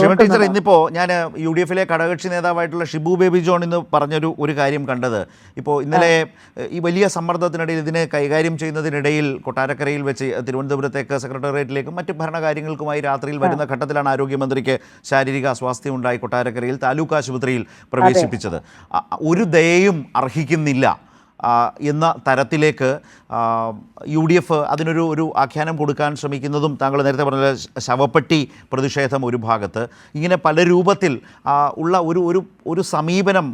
Shivan teacher ഇന്നിപ്പോ ഞാൻ U D എഫിലെ ഘടകകക്ഷി നേതാവായിട്ടുള്ള ഷിബു ബേബി ജോൺ ഇന്ന് പറഞ്ഞൊരു ഒരു കാര്യം കണ്ടത്. ഇപ്പോൾ ഇന്നലെ ഈ വലിയ സമ്മർദ്ദത്തിനിടയിൽ ഇതിനെ കൈകാര്യം ചെയ്യുന്നതിനിടയിൽ കൊട്ടാരക്കരയിൽ വെച്ച് തിരുവനന്തപുരത്തേക്ക് സെക്രട്ടേറിയറ്റിലേക്കും മറ്റ് ഭരണകാര്യങ്ങൾക്കുമായി രാത്രിയിൽ വരുന്ന ഘട്ടത്തിലാണ് ആരോഗ്യമന്ത്രിക്ക് ശാരീരിക അസ്വാസ്ഥ്യം ഉണ്ടായി കൊട്ടാരക്കരയിൽ താലൂക്ക് ആശുപത്രിയിൽ പ്രവേശിപ്പിച്ചത്. ഒരു ദയയും അർഹിക്കുന്നില്ല. എന്ന തരത്തിലേക്ക് യു ഡി എഫ് അതിനൊരു ഒരു ആഖ്യാനം കൊടുക്കാൻ ശ്രമിക്കുന്നതും താങ്കൾ നേരത്തെ പറഞ്ഞ ശവപ്പെട്ടി പ്രതിഷേധം ഒരു ഭാഗത്ത്. ഇങ്ങനെ പല രൂപത്തിൽ ഉള്ള ഒരു ഒരു ഒരു സമീപനം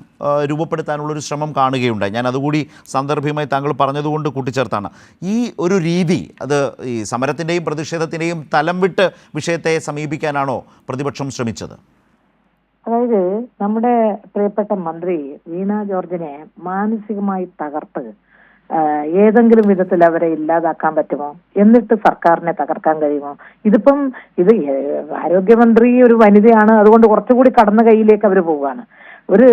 രൂപപ്പെടുത്താനുള്ള രൂപപ്പെടുത്താനുള്ളൊരു ശ്രമം കാണുകയുണ്ടായി. ഞാൻ അതുകൂടി സന്ദർഭമായി താങ്കൾ പറഞ്ഞതുകൊണ്ട് കൂട്ടിച്ചേർത്താണ്. ഈ ഒരു രീതി അത് ഈ സമരത്തിന്റെയും പ്രതിഷേധത്തിന്റെയും തലം വിട്ട് വിഷയത്തെ സമീപിക്കാനാണോ പ്രതിപക്ഷം ശ്രമിച്ചത്? അതായത് നമ്മുടെ പ്രിയപ്പെട്ട മന്ത്രി വീണ ജോർജിനെ മാനസികമായി തകർത്ത് ഏതെങ്കിലും വിധത്തിൽ അവരെ ഇല്ലാതാക്കാൻ പറ്റുമോ? എന്നിട്ട് സർക്കാരിനെ തകർക്കാൻ കഴിയുമോ? ഇതിപ്പം ഇത് ആരോഗ്യമന്ത്രി ഒരു വനിതയാണ് അതുകൊണ്ട് കുറച്ചുകൂടി കടന്ന കയ്യിലേക്ക് അവർ പോവുകയാണ്. ഒരു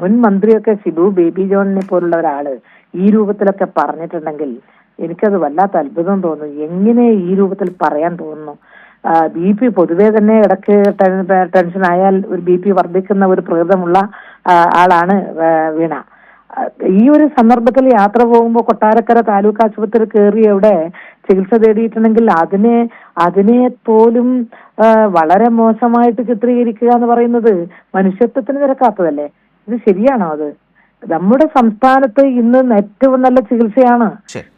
മുൻ മന്ത്രിയൊക്കെ സിബു ബേബി ജോണിനെ പോലുള്ള ഒരാൾ ഈ രൂപത്തിലൊക്കെ പറഞ്ഞിട്ടുണ്ടെങ്കിൽ എനിക്കത് വല്ലാത്ത അത്ഭുതം തോന്നുന്നു. എങ്ങനെ ഈ രൂപത്തിൽ പറയാൻ തോന്നുന്നു? ബി പി പൊതുവേ തന്നെ ഇടയ്ക്ക് ടെൻ- ടെൻഷൻ ആയാൽ ഒരു ബി പി വർദ്ധിക്കുന്ന ഒരു പ്രകൃതമുള്ള ആളാണ് വീണ. ഈ ഒരു സന്ദർഭത്തിൽ യാത്ര പോകുമ്പോൾ കൊട്ടാരക്കര താലൂക്ക് ആശുപത്രി കയറി അവിടെ ചികിത്സ തേടിയിട്ടുണ്ടെങ്കിൽ അതിനെ അതിനെ പോലും വളരെ മോശമായിട്ട് ചിത്രീകരിക്കുക എന്ന് പറയുന്നത് മനുഷ്യത്വത്തിന് നിരക്കാത്തതല്ലേ ഇത് ശരിയാണോ അത്? നമ്മുടെ സംസ്ഥാനത്ത് ഇന്ന് ഏറ്റവും നല്ല ചികിത്സയാണ്.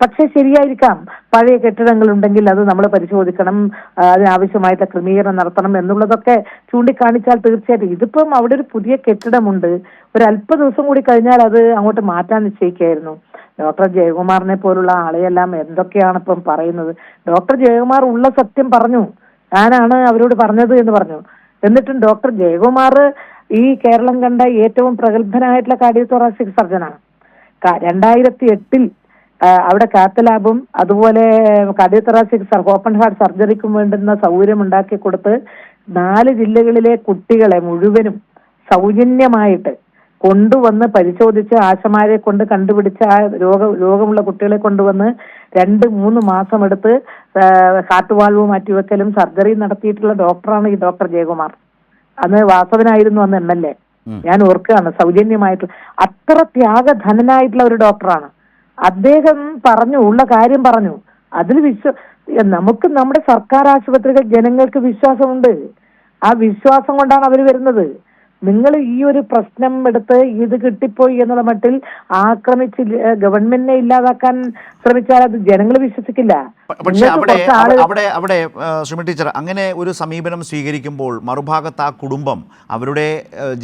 പക്ഷെ ശരിയായിരിക്കാം. പഴയ കെട്ടിടങ്ങൾ ഉണ്ടെങ്കിൽ അത് നമ്മൾ പരിശോധിക്കണം ആ, അതിനാവശ്യമായിട്ട് ക്രമീകരണം നടത്തണം എന്നുള്ളതൊക്കെ ചൂണ്ടിക്കാണിച്ചാൽ തീർച്ചയായിട്ടും. ഇതിപ്പം അവിടെ ഒരു പുതിയ കെട്ടിടമുണ്ട്. ഒരു അല്പ ദിവസം കൂടി കഴിഞ്ഞാൽ അത് അങ്ങോട്ട് മാറ്റാൻ നിശ്ചയിക്കായിരുന്നു. ഡോക്ടർ ജയകുമാറിനെ പോലുള്ള ആളെയെല്ലാം എന്തൊക്കെയാണ് ഇപ്പം പറയുന്നത്? ഡോക്ടർ ജയകുമാർ ഉള്ള സത്യം പറഞ്ഞു. ഞാനാണ് അവരോട് പറഞ്ഞത് എന്ന് പറഞ്ഞു. എന്നിട്ടും ഡോക്ടർ ജയകുമാർ ഈ കേരളം കണ്ട ഏറ്റവും പ്രഗത്ഭനായിട്ടുള്ള കാർഡിയോതൊറാസിക് സർജനാണ് രണ്ടായിരത്തി എട്ടിൽ അവിടെ കാത്ത് ലാബും അതുപോലെ കാർഡിയോതൊറാസിക് സർ ഓപ്പൺ ഹാർട്ട് സർജറിക്കും വേണ്ടുന്ന സൗകര്യം ഉണ്ടാക്കി കൊടുത്ത് നാല് ജില്ലകളിലെ കുട്ടികളെ മുഴുവനും സൗജന്യമായിട്ട് കൊണ്ടുവന്ന് പരിശോധിച്ച് ആശമാരെ കൊണ്ട് കണ്ടുപിടിച്ച ആ രോഗ രോഗമുള്ള കുട്ടികളെ കൊണ്ടുവന്ന് രണ്ട് മൂന്ന് മാസം എടുത്ത് ഹാർട്ട് വാൾവ് മാറ്റിവെക്കലും സർജറിയും നടത്തിയിട്ടുള്ള ഡോക്ടറാണ് ഈ ഡോക്ടർ ജയകുമാർ. അന്ന് വാസവനായിരുന്നു അന്ന് എം എൽ എ. ഞാൻ ഓർക്കുകയാണ് സൗജന്യമായിട്ട്. അത്ര ത്യാഗധനനായിട്ടുള്ള ഒരു ഡോക്ടറാണ്. അദ്ദേഹം പറഞ്ഞു ഉള്ള കാര്യം പറഞ്ഞു. അതിൽ വിശ്വ നമുക്ക് നമ്മുടെ സർക്കാർ ആശുപത്രികൾ ജനങ്ങൾക്ക് വിശ്വാസമുണ്ട്. ആ വിശ്വാസം കൊണ്ടാണ് അവർ വരുന്നത്. നിങ്ങൾ ഈ ഒരു പ്രശ്നം എടുത്ത് ഇത് കിട്ടിപ്പോയി എന്നുള്ള മട്ടിൽ ആക്രമിച്ച് ഗവൺമെന്റിനെ ഇല്ലാതാക്കാൻ ശ്രമിച്ചാൽ അത് ജനങ്ങൾ വിശ്വസിക്കില്ല. പക്ഷേ അവിടെ അവിടെ അവിടെ ടീച്ചർ അങ്ങനെ ഒരു സമീപനം സ്വീകരിക്കുമ്പോൾ മറുഭാഗത്ത് ആ കുടുംബം അവരുടെ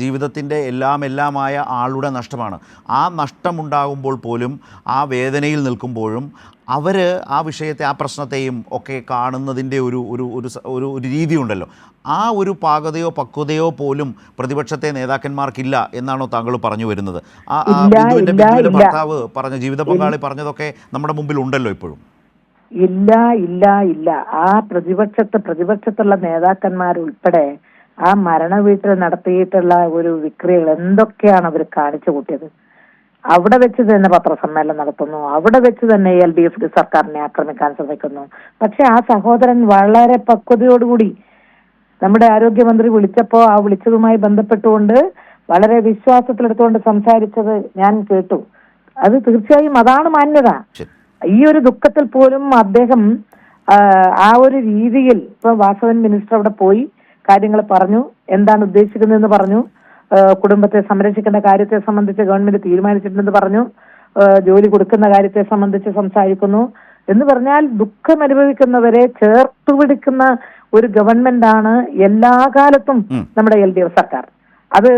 ജീവിതത്തിന്റെ എല്ലാം എല്ലാമായ ആളുടെ നഷ്ടമാണ്. ആ നഷ്ടമുണ്ടാകുമ്പോൾ പോലും ആ വേദനയിൽ നിൽക്കുമ്പോഴും അവർ ആ വിഷയത്തെ ആ പ്രശ്നത്തെയും ഒക്കെ കാണുന്നതിന്റെ ഒരു ഒരു ഒരു ഒരു രീതിയുണ്ടല്ലോ. ആ ഒരു പാകതയോ പക്വതയോ പോലും പ്രതിപക്ഷത്തെ നേതാക്കന്മാർക്കില്ല എന്നാണോ താങ്കൾ പറഞ്ഞു വരുന്നത്? ആ ബിന്ദുവിന്റെ ബിന്ദുവിന്റെ ഭർത്താവ് പറഞ്ഞ ജീവിത പങ്കാളി പറഞ്ഞതൊക്കെ നമ്മുടെ മുമ്പിൽ ഉണ്ടല്ലോ ഇപ്പോഴും. ഇല്ല ഇല്ല ഇല്ല. ആ പ്രതിപക്ഷത്തെ പ്രതിപക്ഷത്തുള്ള നേതാക്കന്മാർ ഉൾപ്പെടെ ആ മരണ വീട്ടിൽ നടത്തിയിട്ടുള്ള ഒരു വിക്രിയകൾ എന്തൊക്കെയാണ് അവർ കാണിച്ചു കൂട്ടിയത്? അവിടെ വെച്ച് തന്നെ പത്രസമ്മേളനം നടത്തുന്നു. അവിടെ വെച്ച് തന്നെ എൽ ഡി എഫ് സർക്കാരിനെ ആക്രമിക്കാൻ ശ്രമിക്കുന്നു. പക്ഷെ ആ സഹോദരൻ വളരെ പക്വതയോടുകൂടി നമ്മുടെ ആരോഗ്യമന്ത്രി വിളിച്ചപ്പോ ആ വിളിച്ചതുമായി ബന്ധപ്പെട്ടുകൊണ്ട് വളരെ വിശ്വാസത്തിലെടുത്തുകൊണ്ട് സംസാരിച്ചത് ഞാൻ കേട്ടു. അത് തീർച്ചയായും അതാണ് മാന്യത. ഈ ഒരു ദുഃഖത്തിൽ പോലും അദ്ദേഹം ആ, ഒരു രീതിയിൽ ഇപ്പൊ വാസവൻ മിനിസ്റ്റർ അവിടെ പോയി കാര്യങ്ങൾ പറഞ്ഞു. എന്താണ് ഉദ്ദേശിക്കുന്നതെന്ന് പറഞ്ഞു. കുടുംബത്തെ സംരക്ഷിക്കുന്ന കാര്യത്തെ സംബന്ധിച്ച് ഗവൺമെന്റ് തീരുമാനിച്ചിട്ടുണ്ടെന്ന് പറഞ്ഞു. ജോലി കൊടുക്കുന്ന കാര്യത്തെ സംബന്ധിച്ച് സംസാരിക്കുന്നു. എന്ന് പറഞ്ഞാൽ ദുഃഖം അനുഭവിക്കുന്നവരെ ചേർത്ത് പിടിക്കുന്ന ഒരു ഗവൺമെന്റ് ആണ് എല്ലാ കാലത്തും നമ്മുടെ എൽ ഡി എഫ് സർക്കാർ. അത്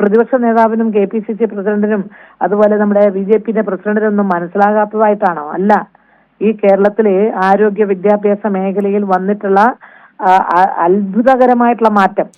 പ്രതിപക്ഷ നേതാവിനും കെ പി സി സി പ്രസിഡന്റിനും അതുപോലെ നമ്മുടെ ബി ജെ പിന്റെ പ്രസിഡന്റിനും ഒന്നും മനസ്സിലാകാത്തതായിട്ടാണോ? അല്ല. ഈ കേരളത്തിലെ ആരോഗ്യ വിദ്യാഭ്യാസ മേഖലയിൽ വന്നിട്ടുള്ള അത്ഭുതകരമായിട്ടുള്ള മാറ്റം.